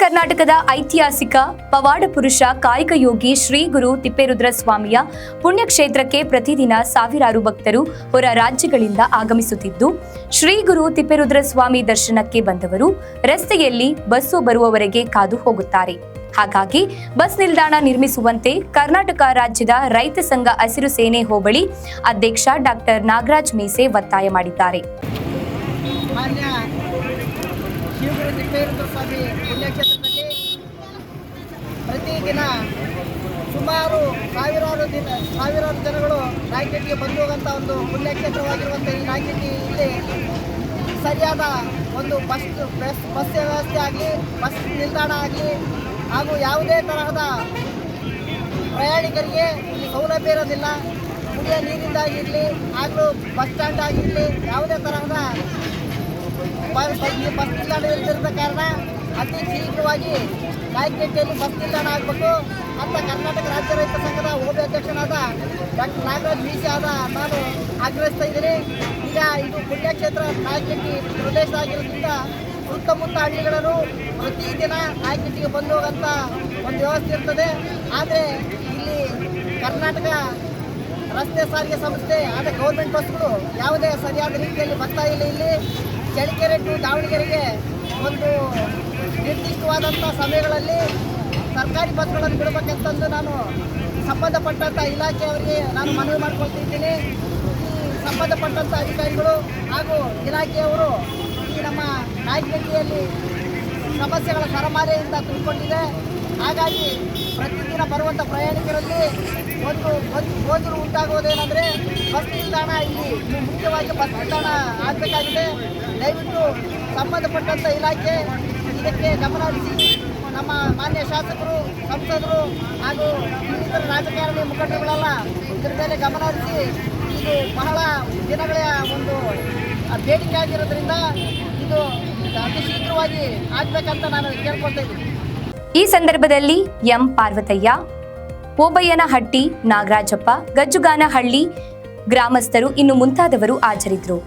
ಕರ್ನಾಟಕದ ಐತಿಹಾಸಿಕ ಪವಾಡ ಪುರುಷ ಕಾಯಕ ಯೋಗಿ ಶ್ರೀ ಗುರು ತಿಪ್ಪೇರುದ್ರ ಸ್ವಾಮಿಯ ಪುಣ್ಯಕ್ಷೇತ್ರಕ್ಕೆ ಪ್ರತಿದಿನ ಸಾವಿರಾರು ಭಕ್ತರು ಹೊರ ರಾಜ್ಯಗಳಿಂದ ಆಗಮಿಸುತ್ತಿದ್ದು, ಶ್ರೀ ಗುರು ತಿಪ್ಪೇರುದ್ರ ಸ್ವಾಮಿ ದರ್ಶನಕ್ಕೆ ಬಂದವರು ರಸ್ತೆಯಲ್ಲಿ ಬಸ್ಸು ಬರುವವರೆಗೆ ಕಾದು ಹೋಗುತ್ತಾರೆ. ಹಾಗಾಗಿ ಬಸ್ ನಿಲ್ದಾಣ ನಿರ್ಮಿಸುವಂತೆ ಕರ್ನಾಟಕ ರಾಜ್ಯದ ರೈತ ಸಂಘ ಹಸಿರು ಸೇನೆ ಹೋಬಳಿ ಅಧ್ಯಕ್ಷ ಡಾಕ್ಟರ್ ನಾಗರಾಜ್ ಮೀಸೆ ಒತ್ತಾಯ ಮಾಡಿದ್ದಾರೆ ಮಾನ್ಯ ತಿಪ್ಪೇರುದ್ರ ಸ್ವಾಮಿ ಪುಣ್ಯಕ್ಷೇತ್ರದಲ್ಲಿ ಪ್ರತಿದಿನ ಸುಮಾರು ಸಾವಿರಾರು ದಿನ, ಸಾವಿರಾರು ಜನಗಳು ರಾಯಚೂರಿಗೆ ಬಂದು ಹೋಗುವಂಥ ಒಂದು ಪುಣ್ಯಕ್ಷೇತ್ರವಾಗಿರುವಂಥ ಈ ರಾಯಚೂರಿಗೆ ಇಲ್ಲಿ ಸರಿಯಾದ ಒಂದು ಬಸ್ ಬಸ್ ಬಸ್ ವ್ಯವಸ್ಥೆ ಆಗಲಿ, ಬಸ್ ನಿಲ್ದಾಣ ಆಗಲಿ, ಹಾಗೂ ಯಾವುದೇ ತರಹದ ಪ್ರಯಾಣಿಕರಿಗೆ ಇಲ್ಲಿ ಸೌಲಭ್ಯ ಇರೋದಿಲ್ಲ. ಕುಡಿಯ ನೀರಿಂದಾಗಿರಲಿ ಹಾಗೂ ಬಸ್ ಸ್ಟ್ಯಾಂಡ್ ಆಗಿರಲಿ, ಯಾವುದೇ ತರಹದ ಬಸ್, ಬಸ್- ನಿಲ್ದಾಣ ಅತಿ ಶೀಘ್ರವಾಗಿ ನಾಯಕನಹಟ್ಟಿಯಲ್ಲಿ ಬಸ್ ನಿಲ್ದಾಣ ಆಗಬೇಕು ಅಂತ ಕರ್ನಾಟಕ ರಾಜ್ಯ ರೈತ ಸಂಘದ ಓಬಿ ಅಧ್ಯಕ್ಷನಾದ ಡಾಕ್ಟರ್ ನಾಗರಾಜ್ ಆದ ನಾನು ಆಗ್ರಹಿಸ್ತಾ ಇದ್ದೀನಿ. ಈಗ ಇದು ಪುಣ್ಯಕ್ಷೇತ್ರ ನಾಯಕನಹಟ್ಟಿ ಪ್ರದೇಶ ಆಗಿರೋದ್ರಿಂದ ಸುತ್ತಮುತ್ತ ಹಳ್ಳಿಗಳನ್ನು ಪ್ರತಿದಿನ ನಾಯಕನಹಟ್ಟಿಗೆ ಬಂದು ಹೋಗಂತ ಒಂದು ವ್ಯವಸ್ಥೆ ಇರ್ತದೆ. ಆದರೆ ಇಲ್ಲಿ ಕರ್ನಾಟಕ ರಸ್ತೆ ಸಾರಿಗೆ ಸಂಸ್ಥೆ ಆದ ಗೌರ್ಮೆಂಟ್ ಬಸ್ಗಳು ಯಾವುದೇ ಸರಿಯಾದ ರೀತಿಯಲ್ಲಿ ಬರ್ತಾ ಇಲ್ಲ ಇಲ್ಲಿ. ಚಳ್ಳಕೆರೆ ಟು ದಾವಣಗೆರೆಗೆ ಒಂದು ನಿರ್ದಿಷ್ಟವಾದಂಥ ಸಮಯಗಳಲ್ಲಿ ಸರ್ಕಾರಿ ಬಸ್ಗಳನ್ನು ಬಿಡಬೇಕಂತಂದು ನಾನು ಸಂಬಂಧಪಟ್ಟಂಥ ಇಲಾಖೆಯವರಿಗೆ ನಾನು ಮನವಿ ಮಾಡ್ಕೊಳ್ತಿದ್ದೀನಿ. ಈ ಸಂಬಂಧಪಟ್ಟಂಥ ಅಧಿಕಾರಿಗಳು ಹಾಗೂ ಇಲಾಖೆಯವರು ಈ ನಮ್ಮ ನಾಯಕಿಯಲ್ಲಿ ಸಮಸ್ಯೆಗಳ ಸರಮಾಲೆಯಿಂದ ತುಂಬಿಕೊಂಡಿದೆ. ಹಾಗಾಗಿ ಪ್ರತಿದಿನ ಬರುವಂಥ ಪ್ರಯಾಣಿಕರಲ್ಲಿ ಒಂದು ಒಂದು ಗೋಚರು ಉಂಟಾಗುವುದೇನೆಂದರೆ ಬಸ್ ನಿಲ್ದಾಣ ಇಲ್ಲಿ ಮುಖ್ಯವಾಗಿ ಬಸ್ ನಿಲ್ದಾಣ ಆಗಬೇಕಾಗಿದೆ. ದಯವಿಟ್ಟು ಸಂಬಂಧಪಟ್ಟಂಥ ಇಲಾಖೆ ಇದಕ್ಕೆ ಗಮನ ಹರಿಸಿ ನಮ್ಮ ಮಾನ್ಯ ಶಾಸಕರು, ಸಂಸದರು ಹಾಗೂ ಇನ್ನಿತರ ರಾಜಕಾರಣಿ ಮುಖಂಡರುಗಳೆಲ್ಲ ಇದರ ಮೇಲೆ ಗಮನ ಹರಿಸಿ ಇದು ಬಹಳ ದಿನಗಳ ಒಂದು ಬೇಡಿಕೆ ಆಗಿರೋದ್ರಿಂದ ಇದು ಅತಿ ಶೀಘ್ರವಾಗಿ ಆಗಬೇಕಂತ ನಾನು ಕೇಳ್ಕೊಳ್ತಾ ಈ ಸಂದರ್ಭದಲ್ಲಿ ಎಂ ಪಾರ್ವತಯ್ಯ, ಓಬಯ್ಯನಹಟ್ಟಿ ನಾಗರಾಜಪ್ಪ, ಗಜ್ಜುಗಾನಹಳ್ಳಿ ಗ್ರಾಮಸ್ಥರು ಇನ್ನು ಮುಂತಾದವರು ಹಾಜರಿದ್ದರು.